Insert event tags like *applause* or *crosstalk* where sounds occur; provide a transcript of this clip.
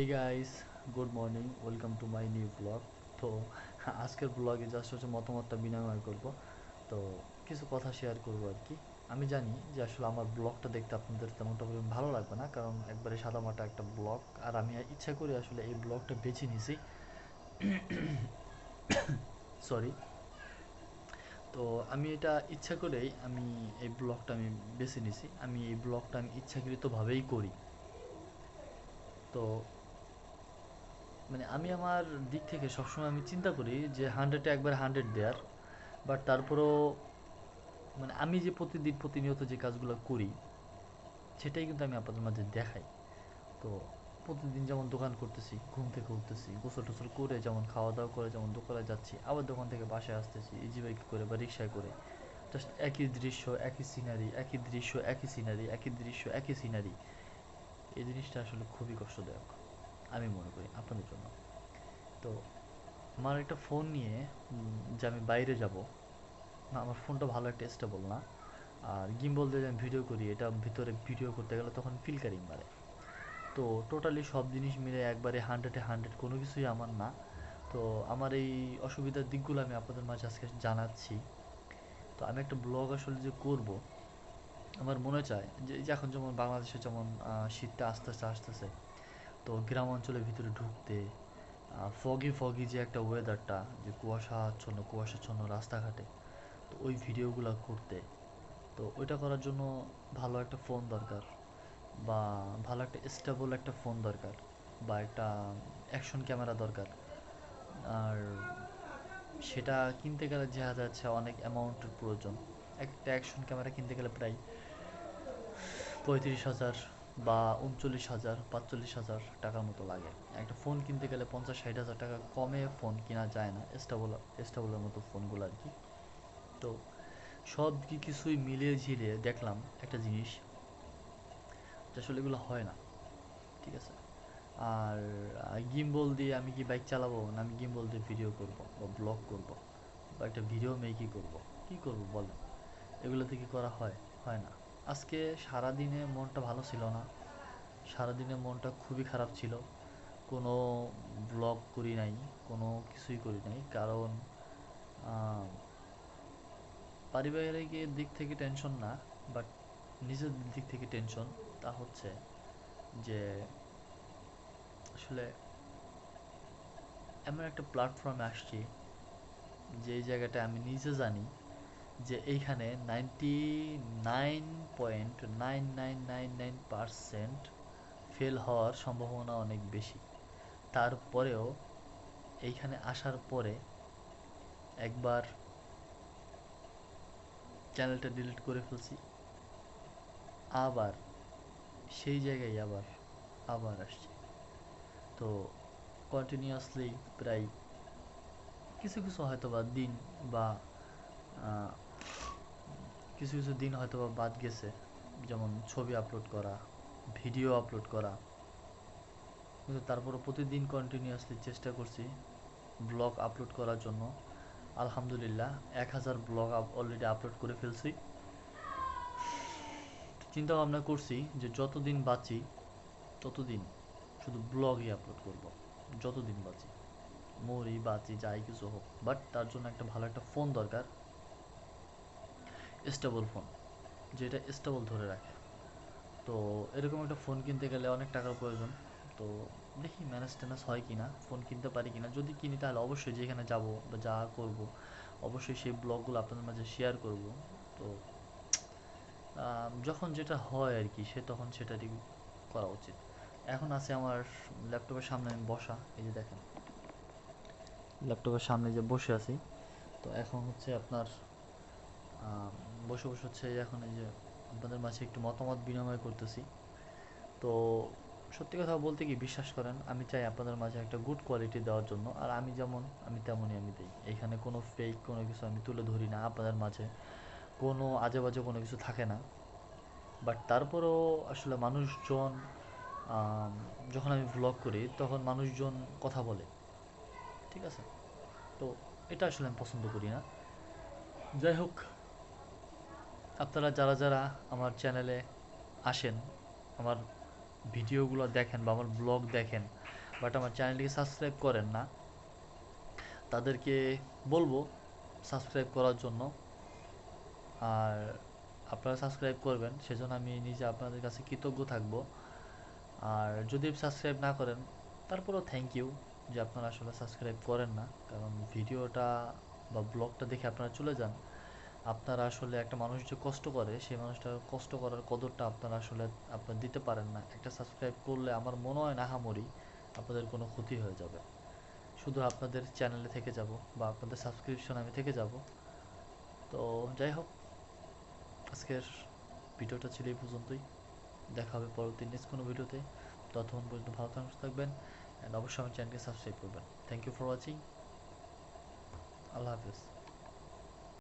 এই guys good morning welcome to my new blog তো আজকের ব্লগে জাস্ট হচ্ছে মতামতটা বিনিময় করব। তো কিছু কথা শেয়ার করব আর কি। আমি জানি যে আসলে আমার ব্লগটা দেখতে আপনাদের তেমনটা পরিমাণ ভালো লাগবে না, কারণ একবারে সাদামাটা একটা ব্লগ আর আমি ইচ্ছা করে আসলে এই ব্লগটা বেছে নিয়েছি সরি *coughs* তো আমি এটা ইচ্ছা করেই আমি এই ব্লগটা আমি বেছে নিয়েছি আমি এই ব্লগটা আমি ইচ্ছাকৃতভাবেই করি। তো মানে আমি আমার দিক থেকে সবসময় আমি চিন্তা করি যে হান্ড্রেডে একবার হান্ড্রেড দেওয়ার বাট তারপরেও মানে আমি যে প্রতিদিন প্রতিনিয়ত যে কাজগুলো করি, সেটাই কিন্তু আমি আপনাদের মাঝে দেখাই। তো প্রতিদিন যেমন দোকান করতেছি, ঘুম থেকে উঠতেছি, গোসল টোসল করে যেমন খাওয়া দাওয়া করে যেমন দোকানে যাচ্ছি, আবার দোকান থেকে বাসায় আসতেছি ইজি বাইক করে বা রিক্সায় করে। জাস্ট একই দৃশ্য, একই সিনারি একই দৃশ্য, একই সিনারি একই দৃশ্য, একই সিনারি এই জিনিসটা আসলে খুবই কষ্টদায়ক। আমি মনে করি, আপনাদের জন্য। তো আমার একটা ফোন নিয়ে যে আমি বাইরে যাব আমার ফোনটা ভালো একটা স্টেবল না। আর গিম্বল দিয়ে আমি ভিডিও করি, এটা ভিতরে ভিডিও করতে গেলে তখন ফিলকারিং মারে তো টোটালি সব জিনিস মিলে একবারে হান্ড্রেডে হান্ড্রেড কোনো কিছুই আমার না। তো, আমার এই অসুবিধার দিকগুলো আমি আপনাদের মাঝে আজকে জানাচ্ছি। তো, আমি একটা ব্লগ আসলে যে করব, আমার মনে চায় যে এখন যেমন বাংলাদেশে যেমন শীতটা আস্তে আস্তে আসতেছে তো গ্রাম অঞ্চলের ভিতরে ঢুকতে ফগি ফগি যে একটা ওয়েদারটা যে কুয়াশাচ্ছন্ন কুয়াশাচ্ছন্ন রাস্তাঘাটে, তো ওই ভিডিওগুলো করতে। তো ওইটা করার জন্য ভালো একটা ফোন দরকার বা ভালো একটা স্টেবল একটা ফোন দরকার বা একটা অ্যাকশন ক্যামেরা দরকার। আর সেটা কিনতে গেলে দেখা যাচ্ছে অনেক অ্যামাউন্টের প্রয়োজন। একটা অ্যাকশন ক্যামেরা কিনতে গেলে প্রায় পঁয়ত্রিশ হাজার বা উনচল্লিশ হাজার, পাঁচচল্লিশ হাজার টাকার মতো লাগে। একটা ফোন কিনতে গেলে পঞ্চাশ, ষাট হাজার টাকা কমে ফোন কেনা যায় না। স্টেবল স্টেবলের মতো ফোনগুলো আর কি। তো সব কিছুই মিলিয়ে ঝিলিয়ে দেখলাম একটা জিনিস। আসলে এগুলো হয় না। ঠিক আছে? আর গিম্বল দিয়ে আমি কি বাইক চালাবো না আমি গিম্বল দিয়ে ভিডিও করব বা ব্লগ করব? বা একটা ভিডিও মেকই করব? কি করব বলেন? এগুলোতে কি করা হয় হয় না। আজকে সারাদিনে মনটা ভালো ছিল না। সারাদিনে মনটা খুবই খারাপ ছিল। কোনো ব্লগ করি নাই, কোনো কিছুই করি নাই। কারণ পারিবারিক দিক থেকে টেনশন না বাট নিজের দিক থেকে টেনশন তা হচ্ছে যে, আসলে এমন একটা প্ল্যাটফর্মে আসছি যে জায়গাটা আমি নিজে জানি যে এইখানে ninety nine point nine nine nine nine percent fail হওয়ার সম্ভাবনা অনেক বেশি। তারপরেও এইখানে আসার পরে একবার চ্যানেলটা ডিলিট করে ফেলছি। আবার সেই জায়গায় আবার আবার আসছি। তো কন্টিনিউয়াসলি প্রায় কিছু কিছু হয়তো বা দিন বা কিছু কিছু দিন হয়তো বাদ গেছে। যেমন ছবি আপলোড করা ভিডিও আপলোড করা। কিন্তু তারপরে প্রতিদিন কন্টিনিউয়াসলি চেষ্টা করছি ব্লগ আপলোড করার জন্য। আলহামদুলিল্লাহ, এক হাজার ব্লগ অলরেডি আপলোড করে ফেলছি। চিন্তা ভাবনা করছি যে যতদিন বাঁচি, ততদিন শুধু ব্লগই আপলোড করব। যতদিন বাঁচি। মরি, বাঁচি, যাই কিছু হোক। বাট তার জন্য একটা ভালো একটা ফোন দরকার। স্টেবল ফোন যেটা স্টেবল ধরে রাখে। তো এরকম একটা ফোন কিনতে গেলে অনেক টাকার প্রয়োজন। তো দেখি ম্যানেজ ট্যানেজ হয় কিনা ফোন কিনতে পারি কিনা। যদি কিনি তাহলে অবশ্যই যেখানে যাব বা যা করব, অবশ্যই সেই ব্লগগুলো আপনাদের মাঝে শেয়ার করব। তো যখন যেটা হয় আর কি, সে তখন সেটা সেটারই করা উচিত। এখন আছে আমার ল্যাপটপের সামনে আমি বসা, এই যে দেখেন। ল্যাপটপের সামনে যে বসে আছি, তো এখন হচ্ছে আপনার বসে বসে হচ্ছে এখন এই যে আপনাদের মাঝে একটু মতামত বিনিময় করতেছি। তো সত্যি কথা বলতে কি বিশ্বাস করেন, আমি চাই আপনাদের মাঝে একটা গুড কোয়ালিটি দেওয়ার জন্য, আর আমি যেমন, আমি তেমনই আমি দিই। এখানে কোনো ফেক কোনো কিছু আমি তুলে ধরি না আপনাদের মাঝে। কোনো আজে বাজে কোনো কিছু থাকে না। বাট তারপরেও আসলে মানুষজন যখন আমি ভ্লগ করি, তখন মানুষজন কথা বলে। ঠিক আছে? তো এটা আসলে আমি পছন্দ করি না। যাই হোক আপনারা যারা যারা আমার চ্যানেলে আসেন, আমার ভিডিওগুলো দেখেন বা আমার ব্লগ দেখেন বাট আমার চ্যানেলটিকে সাবস্ক্রাইব করেন না, তাদেরকে বলব সাবস্ক্রাইব করার জন্য। আর আপনারা সাবস্ক্রাইব করবেন, সেজন্য আমি নিজে আপনাদের কাছে কৃতজ্ঞ থাকব। আর যদি সাবস্ক্রাইব না করেন, তারপরেও থ্যাংক ইউ যে আপনারা আসলে সাবস্ক্রাইব করেন না, কারণ ভিডিওটা বা ব্লগটা দেখে আপনারা চলে যান। আপনারা আসলে একটা মানুষ যে কষ্ট করে, সেই মানুষটার কষ্ট করার কদরটা আপনারা আসলে আপনারা দিতে পারেন না। একটা সাবস্ক্রাইব করলে আমার মনে হয় না হামরি আপনাদের কোনো ক্ষতি হয়ে যাবে। শুধু আপনাদের চ্যানেলে থেকে যাব বা আপনাদের সাবস্ক্রিপশন আমি থেকে যাব। তো যাই হোক, আজকের ভিডিওটা ছিল এই পর্যন্তই। দেখা হবে পরবর্তী নেক্সট কোনো ভিডিওতে। ততক্ষণ পর্যন্ত ভালো থাকবেন অ্যান্ড অবশ্যই আমার চ্যানেলকে সাবস্ক্রাইব করবেন। থ্যাংক ইউ ফর ওয়াচিং আল্লাহ হাফিজ।